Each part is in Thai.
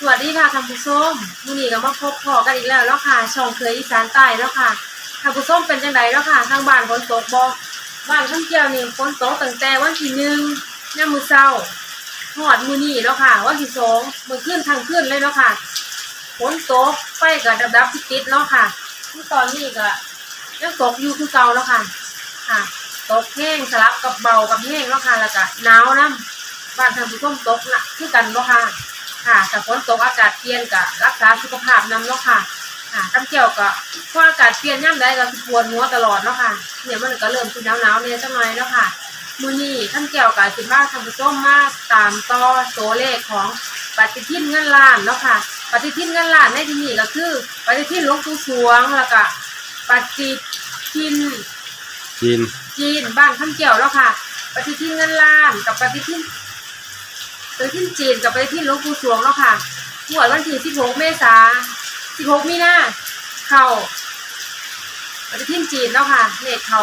สวัสดีค่ะท่านผู้ชมมื้อนี้ก็มาพบพอกันอีกแล้วแล้วค่ะช่องเคยอีสานใต้แล้วค่ะท่านผู้ชมเป็นจังไดแล้วค่ะทางบ้านฝนตกบ่บ้านข้างเกี่ยวนี่ฝนตกตั้งแต่วันที่หนึ่งยามมือเช้าฮอดมือนี้แล้วค่ะวันที่สองมื้อคืนทั้งคืนเลยแล้วค่ะฝนตกไฟก็ดับๆติดๆเนาะค่ะที่ตอนนี้ก็ยังตกอยู่คือเก่าแล้วค่ะ ค่ะ ตกแห้งสลับกับเบากับแห้งแล้วค่ะแล้วก็หนาวนํบ้านท่านผู้ชมตกหนักคือกันเนาะค่ะ ค่ะแต่ฝนตกอากาศเปลี่ยนก็รักษาสุขภาพนำเนาะค่ะ ค่ะตั้งเกี่ยวกับเพราะอากาศเปลี่ยนย่ำใดก็สิปวดหัวตลอดเนาะค่ะเนี่ยมันก็เริ่มสิหนาวหนาวๆเนี่ยจังหน่อยเนาะค่ะมื้อนี้ท่านเกี่ยวกับสิบ้าท่านผู้ชมมาตามต่อตัวเลขของปฏิทินเงินล้านเนาะค่ะ ปฏิทินเงินล้านในที่นี้ก็คือ ปฏิทินหลวงปู่สวงแล้วก็ปฏิทินจีนจีนบ้านข้ามเกี่ยวแล้วค่ะ ปฏิทินเงินล้านกับปฏิทิน ปทินจีนกับไปทินหลวงปู่สวงแล้วค่ะงวดวันที่16 เมษา16มีนาเข้าปฏิทินจีนแล้วค่ะ เลขเข้า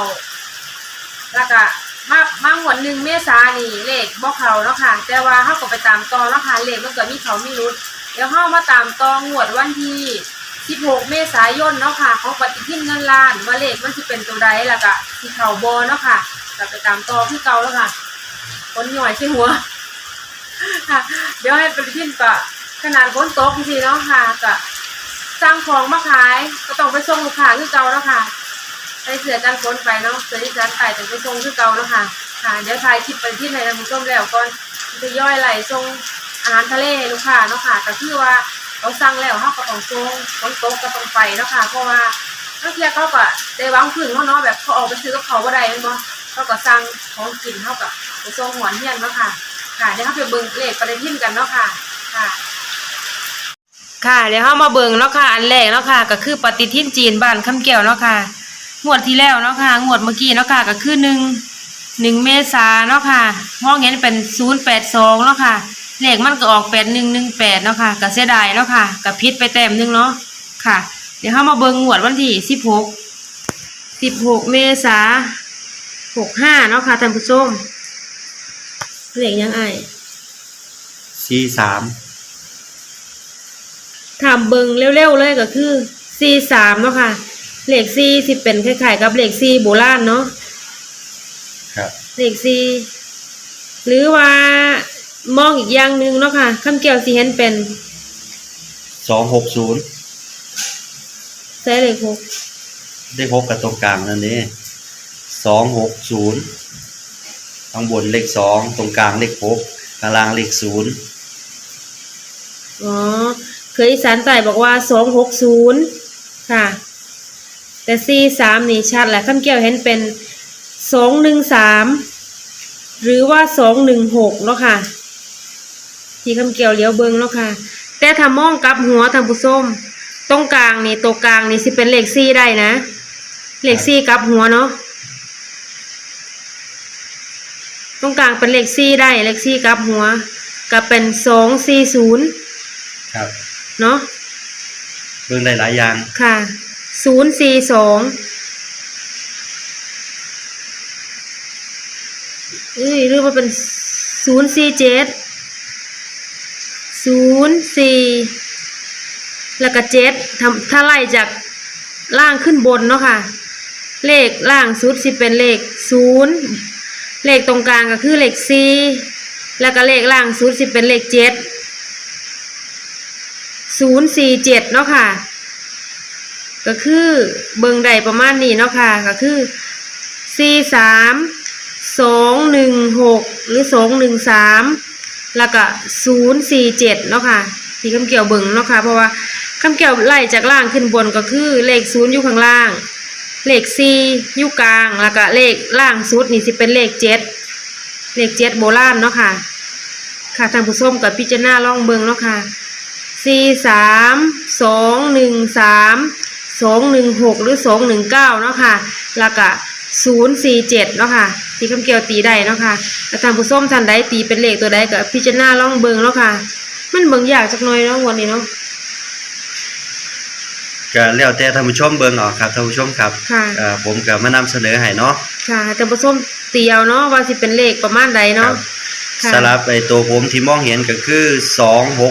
แล้วก็มามาหวดหนึ่งเมษานี่เลขบ่เข้าแล้วค่ะ แต่ว่าเฮาก็ไปตามตอแล้วค่ะ เลขมันก็มีเขามีรุดเดี๋ยวเฮามาตามตองวดวันที่ 16 เมษายนเนาะค่ะเของปฏิทินเงินล้านว่าเลขมันสิเป็นตัวใดแล้วก็สิเข้าบ่เนาะค่ะก็ไปตามต่อคือเก่าแล้วค่ะคนหน่อยใช่หัว ค่ะ เดี๋ยวให้ปฏิทินก็ขนาดฝนตกจริงๆเนาะค่ะก็สร้างของมาขายก็ต้องไปส่งลูกค้าคือเก่าแล้วค่ะไปเสือกันฝนไปเนาะเสือที่ร้านไก่ต้องไปส่งคือเก่าแล้วค่ะค่ะ เดี๋ยวถ่ายคลิปปฏิทินให้ท่านผู้ชมแล้วก่อนจะย่อยไหลส่งอาหารทะเลลูกค้าเนาะค่ะก็คือว่าเขาสั่งแล้วเขาก็ต้องส่งฝนตกก็ต้องไปเนาะค่ะเพราะว่าบางทีเขาก็ได้วางพื้นเขาเนาะแบบเขาออกไปซื้อกับเขาบ่ได้แม่นบ่เขาก็สั่งของกินเขาก็ไปส่งหวนเฮียนเนาะค่ะ ค่ะเดี๋ยวเขาไปเบิ่งเลขปฏิทินกันเนาะค่ะ ค่ะ ค่ะเดี๋ยวเขามาเบิ่งเนาะค่ะ อันแรกเนาะค่ะ ก็คือปฏิทินจีนบ้านคำแก้วเนาะค่ะงวดที่แล้วเนาะค่ะงวดเมื่อกี้เนาะค่ะก็คือหนึ่งหนึ่งเมษาเนาะค่ะมองเห็นเป็นศูนย์แปดสองเนาะค่ะเลขมันก็ออกแปดหนึ่งหนึ่งแปดเนาะค่ะก็เสียดายเนาะค่ะก็พิษไปแต้มหนึ่งเนาะค่ะ เดี๋ยวเรามาเบิ่งงวดวันที่สิบหกสิบหกเมษาหกห้าเนาะค่ะท่านผู้ชม เลขยังไงซีสามถามเบิ่งเร็วๆเลยก็คือสี่สามเนาะค่ะเลขสี่สิเป็นคล้ายๆกับเลขสี่โบราณเนาะครับเลขสี่หรือว่ามองอีกอย่างหนึ่งเนาะค่ะคำเกี่ยวสีเห็นเป็นสองหกศูนย์ใส่เลขหกได้หกกับตรงกลางนั่นนี่สองหกศูนย์ ข้างบนเลขสองตรงกลางเลขหกข้างล่างเลขศูนย์อ๋อ เคยอีสานใต้บอกว่าสองหกศูนย์ค่ะ แต่สี่สามนี่ชัดแหละคำเกี่ยวเห็นเป็นสองหนึ่งสามหรือว่าสองหนึ่งหกเนาะค่ะ ที่คำเกี่ยวเลี้ยวเบิงเนาะค่ะ แต่ถ้ามองกลับหัวทางผู้ส้ม ตรงกลางนี่ตัวกลางนี่สิเป็นเลขสี่ได้นะ เลขสี่กลับหัวเนาะ ตรงกลางเป็นเลขสี่ได้เลขสี่กลับหัวก็เป็นสองสี่ศูนย์ครับเนาะเบิ่งได้หลายอย่างค่ะศูนย์สี่สองเอ้ยหรือว่าเป็นศูนย์สี่เจ็ดศูนย์สี่แล้วก็เจ็ดทำถ้าไล่จากล่างขึ้นบนเนาะค่ะ เลขล่างสุดสิเป็นเลขศูนย์ เลขตรงกลางก็คือเลขสี่แล้วก็เลขล่างสุดสิเป็นเลขเจ็ดศูนย์สี่เจ็ดเนาะค่ะ ก็คือเบิงใดประมาณนี้เนาะค่ะ ก็คือสี่สามสองหนึ่งหกหรือสองหนึ่งสามแล้วก็ศูนย์สี่เจ็ดเนาะค่ะที่คำเกี่ยวเบิงเนาะค่ะ เพราะว่าคำเกี่ยวไล่จากล่างขึ้นบนก็คือเลขศูนย์อยู่ข้างล่าง เลขสี่อยู่กลางแล้วก็เลขล่างสุดนี่สิเป็นเลขเจ็ดเลขเจ็ดโบราณเนาะค่ะ ค่ะทางผู้ชมกับพิจารณาล่องเบิงเนาะค่ะสี่สามสองหนึ่งสามสองหนึ่งหกหรือสองหนึ่งเก้าเนาะค่ะแล้วก็ศูนย์สี่เจ็ดเนาะค่ะที่คำเกี่ยวตีได้เนาะค่ะแล้วทางผู้ชมท่านใดตีเป็นเลขตัวใดก็พิจารณาล่องเบิงเนาะค่ะ มันเบิงยากจักหน่อยเนาะวันนี้เนาะ ก็แล้วแต่ท่านผู้ชมเบิ่งเออกครับท่านผู้ชมครับค่ะเอ่อผมก็มานำเสนอให้เนาะค่ะแต่ผู้ชมตีเอาเนาะว่าสิเป็นเลขประมาณใดครัเนาะ บค่ะ สลับไอ้ตัวผมที่มองเห็นก็คือ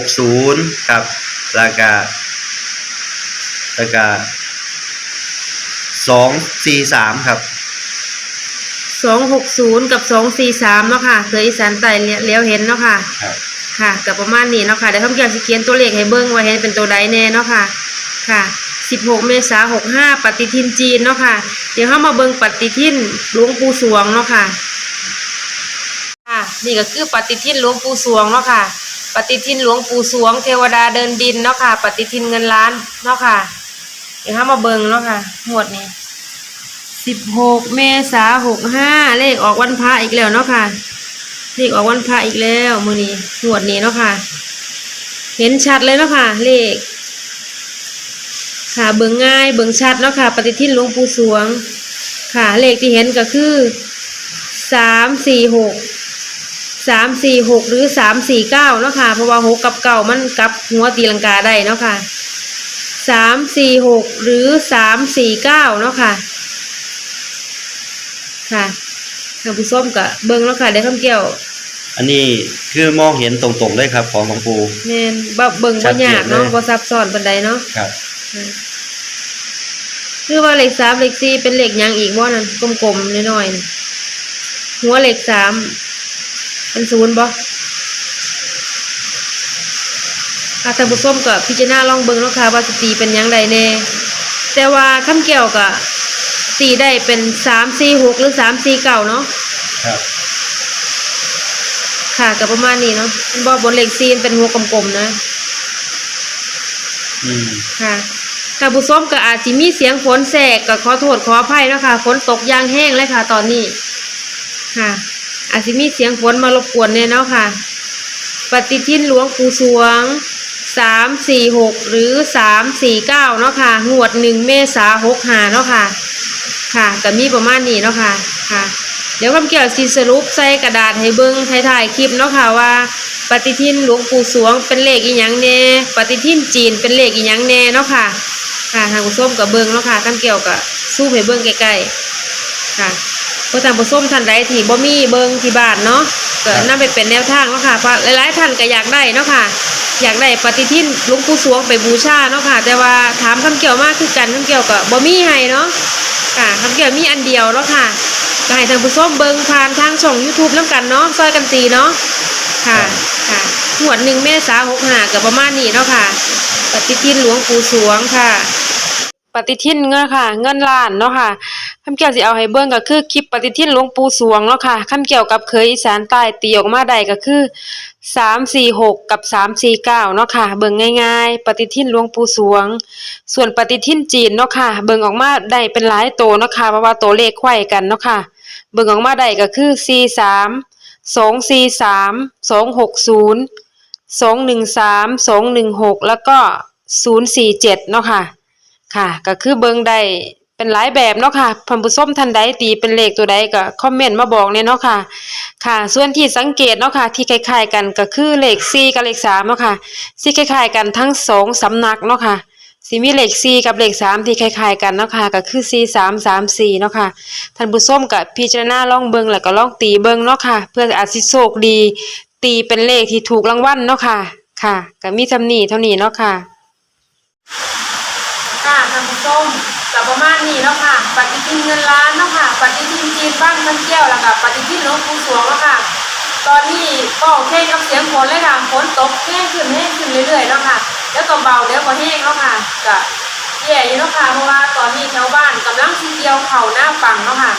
260 ครับแล้วก็แล้วก็243 ครับ สองหกศูนย์กับสองสี่สามเนาะค่ะเคยอีสานใต้เลี้ยวเห็นเนาะค่ะ ครับ ค่ะกับประมาณนี้เนาะค่ะเดี๋ยวคำเกี่ยวสิเขียนตัวเลขให้เบิ้งว่าเห็นเป็นตัวใดแน่เนาะค่ะ ค่ะ 16 เมษายน65 ปฏิทินจีนเนาะค่ะ เดี๋ยวเข้ามาเบิ้งปฏิทินหลวงปู่สวงเนาะค่ะค่ะนี่ก็คือปฏิทินหลวงปู่สวงเนาะค่ะ ปฏิทินหลวงปู่สวง เทวดาเดินดินเนาะค่ะ ปฏิทินเงินล้านเนาะค่ะ เดี๋ยวเข้ามาเบิ้งเนาะค่ะหมวดนี้ 16 เมษายน65 เลขออกวันพระอีกแล้วเนาะค่ะ เลขออกวันพระอีกแล้วมือนี้หมวดนี้เนาะค่ะ เห็นชัดเลยเนาะค่ะ เลข ค่ะเบิ่งง่ายเบิ่งชัดเนาะค่ะ ปฏิทินหลวงปู่สวง ค่ะ เลขที่เห็นก็คือสามสี่หกสามสี่หกหรือสามสี่เก้าเนาะค่ะ เพราะว่าหกกับเก้ามันกลับหัวตีลังกาได้เนาะค่ะสามสี่หกหรือสามสี่เก้าเนาะค่ะ ค่ะท่านผู้ชมก็เบิ่งแล้วค่ะได้คำเกี่ยวอันนี้คือมองเห็นตรงๆเลยครับของหลวงปู่แม่นบ่เบิ่งชับ่ดเจนยากเนาะเลย บ่ซับซ้อนปานใดเนาะ ครับ คือว่าเลขสามเลขสี่เป็นเลขหยังอีกบ่นั่นกลมๆน้อยๆนี่หัวเลขสามเป็นศูนย์บ่ค่ะท่านผู้ชมก็พิจารณาลองเบิ่งเนาะค่ะว่าสิตีเป็นหยังใดแน่แต่ว่าคำเกี่ยวก็ตีได้เป็นสามสี่หกหรือสามสี่เก้าเนาะครับค่ะก็ประมาณนี้เนาะเป็นบ่บนเลขสี่มันเป็นหัวกลมๆนะ อืมค่ะท่านผู้ชมก็อาจจะมีเสียงฝนแทรกก็ขอโทษขออภัยเนาะคะฝนตกยางแห้งเลยค่ะ ตอนนี้ ค่ะ อาจจะมีเสียงฝนมารบกวนเนี่ยเนาะค่ะ ปฏิทินหลวงปู่สวงสามสี่หกหรือสามสี่เก้าเนาะค่ะงวดหนึ่งเมษาหกหาเนาะค่ะ ค่ะก็มีประมาณนี้เนาะค่ะค่ะ เดี๋ยวคำเกี่ยวสิสรุปใส่กระดาษให้เบิ้งถ่ายๆคลิปเนาะค่ะว่า ปฏิทินหลวงปู่สวงเป็นเลขอีหยังแน่ปฏิทินจีนเป็นเลขอีหยังแน่เนาะค่ะ ค่ะทางผู้ชมกับเบิ้งเนาะค่ะคำเกี่ยวกับสู้ให้เบิ้งใกล้ๆค่ะพราะทางผู้ชมท่านใดที่บ่มีเบิ้งที่บ้านเนาะเก็นำไปเป็นแนวทางเนาะค่ะเพราะหลายๆท่านก็อยากได้เนาะค่ะ อยากได้ปฏิทินหลวงปู่สวงไปบูชาเนาะค่ะ แต่ว่าถามคำเกี่ยวมากคือกันคำเกี่ยวกับบ่มีให้เนาะค่ะคำเกี่ยวมีอันเดียวเนาะค่ะก็ให้ทางผู้ชมเบิงผ่านทางช่อง YouTube น้ำกันเนาะซอยกันตีเนาะ ค่ะ ค่ะหวดหนึ่งเมษาหกห้ากับประมาณนี้เนาะค่ะ ปฏิทินหลวงปู่สวงค่ะ ปฏิทินเงินค่ะ เงินล้านเนาะค่ะคำเกี่ยวสิเอาให้เบิ่งก็คือคลิปปฏิทินหลวงปู่สวงเนาะค่ะคำเกี่ยวกับเคยอีสานใต้ตีออกมาได้ก็คือสามสี่หกกับสามสี่เก้าเนาะค่ะ เบิ่งง่ายๆ ปฏิทินหลวงปู่สวง ส่วนปฏิทินจีนเนาะค่ะ เบิ่งออกมาได้เป็นหลายโตวเนาะค่ะเพราะว่าตัวเลขไขว้กันเนาะค่ะ เบิ่งออกมาได้ก็คือสี่สาม สองสี่สามสองหกศูนย์สองหนึ่งสามสองหนึ่งหกแล้วก็ศูนย์สี่เจ็ดเนาะค่ะ ค่ะ ก็คือเบิงได้เป็นหลายแบบเนาะค่ะท่านผู้ชมท่านใดตีเป็นเลขตัวใดก็คอมเมนต์มาบอกเนี่ยเนาะค่ะ ค่ะ ส่วนที่สังเกตเนาะค่ะ ที่คล้ายๆกันก็คือเลข4กับเลข3เนาะค่ะสิคล้ายๆกันทั้งสองสำนักเนาะค่ะ สิมีเลข4กับเลข3ที่คล้ายๆกันเนาะค่ะก็คือ4 3 3 4เนาะค่ะท่านผู้ชมก็พิจารณาล่องเบิงแล้วก็ล่องตีเบิงเนาะค่ะ เพื่ออาจสิโชคดี ตีเป็นเลขที่ถูกรางวัลเนาะค่ะ ค่ะก็มีทำนี้เท่านี้เนาะค่ะค่ะท่านผู้ชมกับประมาณนี้เนาะค่ะ ปฏิทินเงินล้านเนาะค่ะ ปฏิทินจีนบ้านมันเกี้ยวแล้วก็ปฏิทินหลวงปู่สวงเนาะค่ะ ตอนนี้ก็โอเคกับเสียงฝนเลยค่ะฝนตกแห้งขึ้นแห้งขึ้นเรื่อยๆเนาะค่ะ แล้วก็เบาเดี๋ยวก็แห้งเนาะค่ะก็แย่อยู่เนาะค่ะเพราะว่าตอนนี้แถวบ้านกำลังสิเกี่ยวเข่าหน้าปังเนาะค่ะ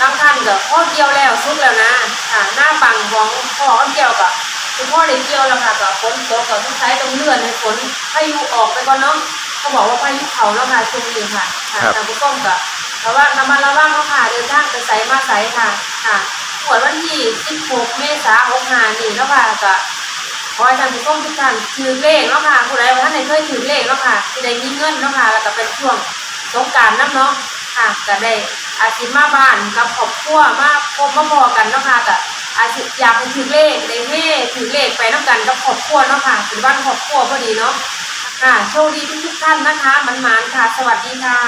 บางท่านก็พ่อเกี่ยวแล้วสุกแล้วนะค่ะหน้าปังของพ่อเกี่ยวกับคุณพ่อได้เกี่ยวแล้วค่ะก็ฝนตกก็ต้องใช้ต้องเลื่อนให้ฝนพายุออกไปก่อนเนาะเขาบอกว่าพายุเขาแล้วค่ะช่วงนี้ค่ะค่ะครับทางผู้ก้มก็แต่ว่าระมัดระวังเนาะค่ะเดินทางไปไสมาไสค่ะค่ะ หวดวันที่16เมษายน65นี่เนาะค่ะก็ขอให้ท่านผู้ชมทุกท่านถือเลขเนาะค่ะผู้ใดว่าท่านไหนเคยถือเลขเนาะค่ะที่ได้มีเงินเนาะค่ะแล้วก็เป็นช่วงสงกรารน้ำเนาะค่ะก็ได้อาชีพมาบ้านกับครอบครัวมาพบมาพอกันเนาะค่ะก็อาชีพอยากถือเลขได้เฮ่ถือเลขไปน้ำกันกับครอบครัวเนาะค่ะเป็นบ้านครอบครัวพอดีเนาะค่ะโชคดีทุกๆท่านนะคะมันมานๆค่ะ สวัสดีค่ะ